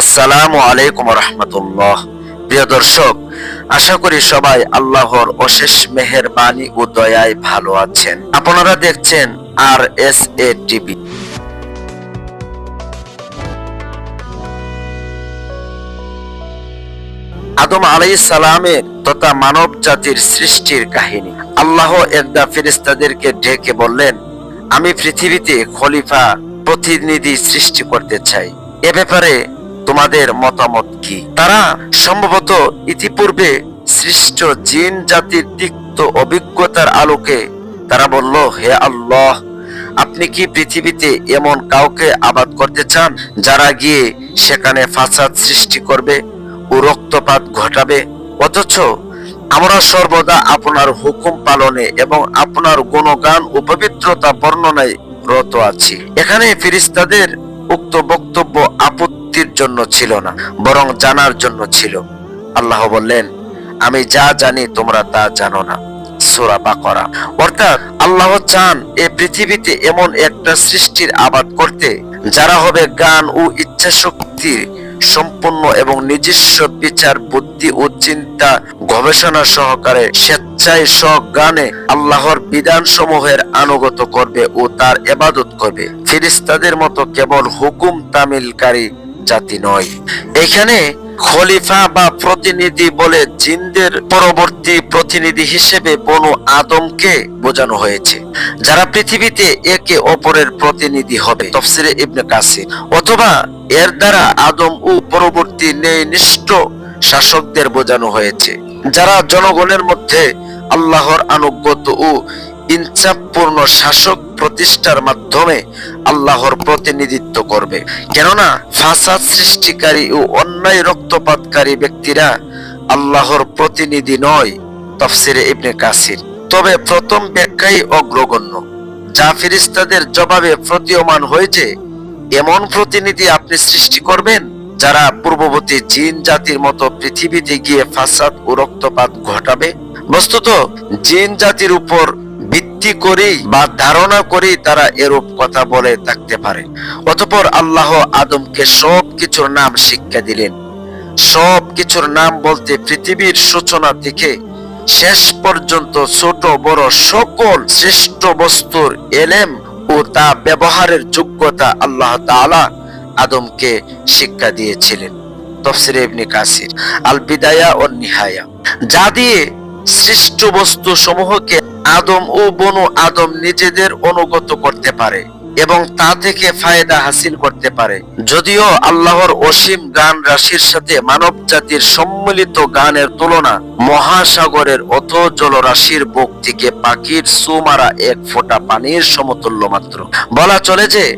আসসালামু আলাইকুম রহমতুল্লাহ। প্রিয় দর্শক, আশা করি সবাই আল্লাহর অশেষ মেহেরবানি ও দয়ায় ভালো আছেন। আপনারা দেখছেন আর এস এ টিভি। আদম আলাই সালামের তথা মানব জাতির সৃষ্টির কাহিনী। আল্লাহ একদা ফেরিস্তাদেরকে ডেকে বললেন, আমি পৃথিবীতে খলিফা প্রতিনিধি সৃষ্টি করতে চাই। এ ব্যাপারে তোমাদের মতামত কি? তারা সম্ভবত ইতিপূর্বে সৃষ্ট জিন জাতির তিক্ত অভিজ্ঞতার আলোকে তারা বলল, হে আল্লাহ, আপনি কি পৃথিবীতে এমন কাউকে আবাদ করতে চান যারা গিয়ে সেখানে ফাসাদ সৃষ্টি করবে ও রক্তপাত ঘটাবে? অথচ আমরা সর্বদা আপনার হুকুম পালনে এবং আপনার গুণগান ও পবিত্রতা বর্ণনায় রত আছি। এখানে ফিরিস্তাদের উক্ত বক্তব্য আপত্তির জন্য ছিল না, বরং জানার জন্য ছিল। আল্লাহ বললেন, আমি যা জানি তোমরা তা জানো না। সূরা বাকরা। অর্থাৎ আল্লাহ চান এ পৃথিবীতে এমন একটা সৃষ্টির আবাদ করতে, যারা হবে গান ও ইচ্ছা শক্তির সম্পূর্ণ এবং নিজস্ব বিচার, বুদ্ধি ও চিন্তা গবেষণা সহকারে স্বেচ্ছায় গানে আল্লাহর বিধান সমূহের আনুগত করবে ও তার এবাদত করবে। ফিরিস্তাদের মতো কেবল হুকুম তামিলকারী জাতি নয়। এখানে খলিফা বা প্রতিনিধি বলে জিনদের পরবর্তী প্রতিনিধি হিসেবে বনু আদমকে বোঝানো হয়েছে, যারা পৃথিবীতে একে অপরের প্রতিনিধি হবে, তফসিরে ইবনে কাসির, অথবা এর দ্বারা আদম ও পরবর্তী ন্যায়নিষ্ঠ শাসকদের বোঝানো হয়েছে, যারা জনগণের মধ্যে আল্লাহর আনুগত ও ইনসাফপূর্ণ শাসক প্রতিষ্ঠার মাধ্যমে আল্লাহর প্রতিনিধিত্ব করবে। কেননা ফাসাদ সৃষ্টিকারী ও অন্যায় রক্তপাতকারী ব্যক্তিরা আল্লাহর প্রতিনিধি নয়, তফসিরে ইবনে কাসির। তবে প্রথম ব্যাখ্যাই অগ্রগণ্য। যা ফিরিস্তাদের জবাবে প্রতীয়মান হয়েছে, এমন প্রতিনিধি আপনি সৃষ্টি করবেন যারা পূর্ববর্তী জিন জাতির মতো পৃথিবীতে গিয়ে ফাসাদ ও রক্তপাত ঘটাবে? বস্তুত জিন জাতির উপর ভিত্তি করেই বা ধারণা করেই তারা এরূপ কথা বলে থাকতে পারে। অতপর আল্লাহ আদমকে সব কিছুর নাম শিক্ষা দিলেন। সব কিছুর নাম বলতে পৃথিবীর সূচনা থেকে শেষ পর্যন্ত ছোট, বড় সকল শ্রেষ্ঠ বস্তুর এলেম ও তা ব্যবহারের যোগ্যতা আল্লাহ তাআলা আদমকে শিক্ষা দিয়েছিলেন। তফসিরে আল বিদায়া ও নিহায়া যা দিয়ে সৃষ্ট বস্তু সমূহকে আদম ও বনু আদম নিজেদের অনুগত করতে পারে এবং তা থেকে ফায়দা হাসিল করতে পারে। যদিও আল্লাহর অসীম গান রাশির সাথে মানব জাতির সম্মিলিত গানের তুলনা মহাসাগরের অথ জলরাশির বুক থেকে পাখির সুমারা এক ফোঁটা পানির সমতুল্য মাত্র। বলা চলে যে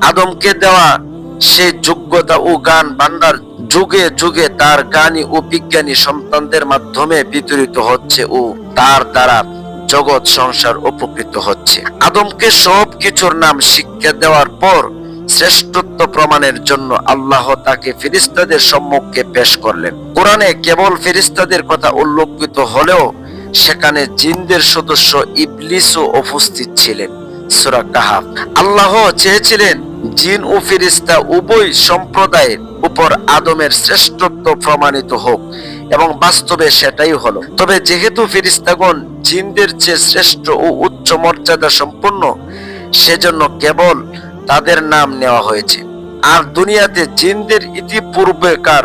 আদমকে দেওয়া সে যোগ্যতা ও গান ভান্ডার যুগে যুগে তার জ্ঞানী ও বিজ্ঞানী সন্তানদের মাধ্যমে বিতরিত হচ্ছে ও তার দ্বারা জগৎ সংসার উপকৃত হচ্ছে। আদমকে সব কিছুর নাম শিক্ষা দেওয়ার পর শ্রেষ্ঠত্ব প্রমাণের জন্য আল্লাহ তাকে ফিরিস্তাদের সম্মুখে পেশ করলেন। কোরআনে কেবল ফিরিস্তাদের কথা উল্লেখিত হলেও সেখানে জিনদের সদস্য ইবলিসও উপস্থিত ছিলেন। সূরা কাহাফ। আল্লাহ চেয়েছিলেন জিন ও ফিরিস্তা উভয় সম্প্রদায়ের উপর আদমের শ্রেষ্ঠত্ব প্রমাণিত হোক এবং বাস্তবে সেটাই হলো। তবে যেহেতু ফিরিস্তাগণ জিনদের চেয়ে শ্রেষ্ঠ ও উচ্চ মর্যাদা সম্পন্ন, সেজন্য কেবল তাদের নাম নেওয়া হয়েছে। আর দুনিয়াতে জিনদের ইতিপূর্বেকার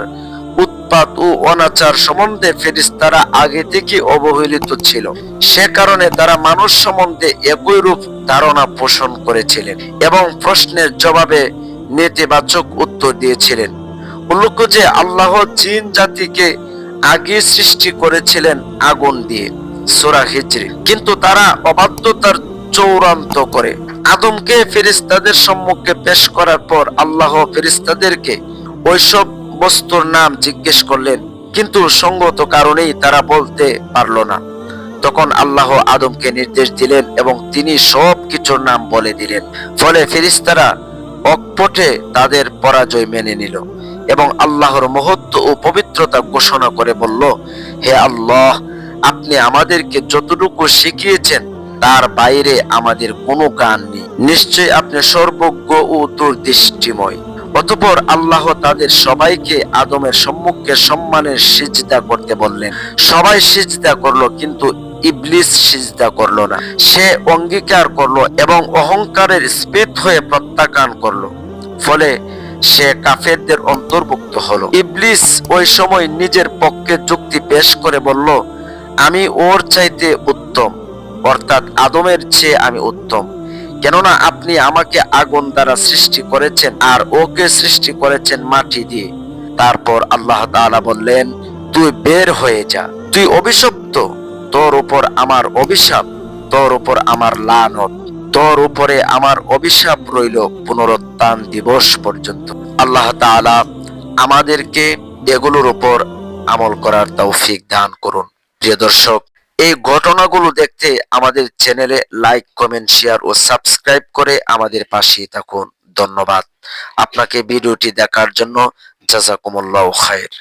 উৎপাত ও অনাচার সম্বন্ধে ফেরিস্তারা আগে থেকে অবহেলিত ছিল। সে কারণে তারা মানুষ সম্বন্ধে একই রূপ ধারণা পোষণ করেছিলেন এবং প্রশ্নের জবাবে নেতিবাচক উত্তর দিয়েছিলেন। উল্লেখ্য যে আল্লাহ জিন জাতিকে আগে সৃষ্টি করেছিলেন আগুন দিয়ে, সোরা হিজরি। কিন্তু তারা অবাধ্যতার চৌরান্ত করে। আদমকে ফেরিস্তাদের সম্মুখে পেশ করার পর আল্লাহ ফেরিস্তাদেরকে ওইসব বস্তুর নাম জিজ্ঞেস করলেন, কিন্তু সঙ্গত কারণেই তারা বলতে পারল না। তখন আল্লাহ আদমকে নির্দেশ দিলেন এবং তিনি সব কিছুর নাম বলে দিলেন। ফলে ফেরিস্তারা অকপটে তাদের পরাজয় মেনে নিল এবং আল্লাহর মহত্ব ও পবিত্রতা ঘোষণা করে বলল, হে আল্লাহ, আপনি আমাদেরকে যতটুকু শিখিয়েছেন, তার বাইরে আমাদের কোনো গান নেই। নিশ্চয় আপনি সর্বজ্ঞ ও দূরদৃষ্টিময়। অতঃপর আল্লাহ তাদের সবাইকে আদমের সম্মুখে সম্মানের সিজদা করতে বললেন। সবাই সিজদা করল, কিন্তু ইবলিস সিজদা করল না। সে অঙ্গীকার করল এবং অহংকারের স্পেত হয়ে প্রত্যাখ্যান করল। ফলে সে কাফেরদের অন্তর্ভুক্ত হলো। ইবলিস ওই সময় নিজের পক্ষে যুক্তি পেশ করে বলল, আমি ওর চাইতে উত্তম, অর্থাৎ আদমের চেয়ে আমি উত্তম। কেননা আপনি আমাকে আগুন দ্বারা সৃষ্টি করেছেন আর ওকে সৃষ্টি করেছেন মাটি দিয়ে। তারপর আল্লাহ তাআলা বললেন, তুই বের হয়ে যা। তুই অভিশপ্ত। তোর উপর আমার অভিশাপ, তোর উপর আমার লানত, তোর উপরে আমার অভিশাপ রইল পুনরুত্থান দিবস পর্যন্ত। আল্লাহ তাআলা আমাদেরকে এগুলোর উপর আমল করার তৌফিক দান করুন। প্রিয় দর্শক এই ঘটনাগুলো দেখতে আমাদের চ্যানেলে লাইক, কমেন্ট, শেয়ার ও সাবস্ক্রাইব করে আমাদের পাশে থাকুন। ধন্যবাদ। আপনাকে ভিডিওটি দেখার জন্য জাজাকুমুল্লাহ খায়ের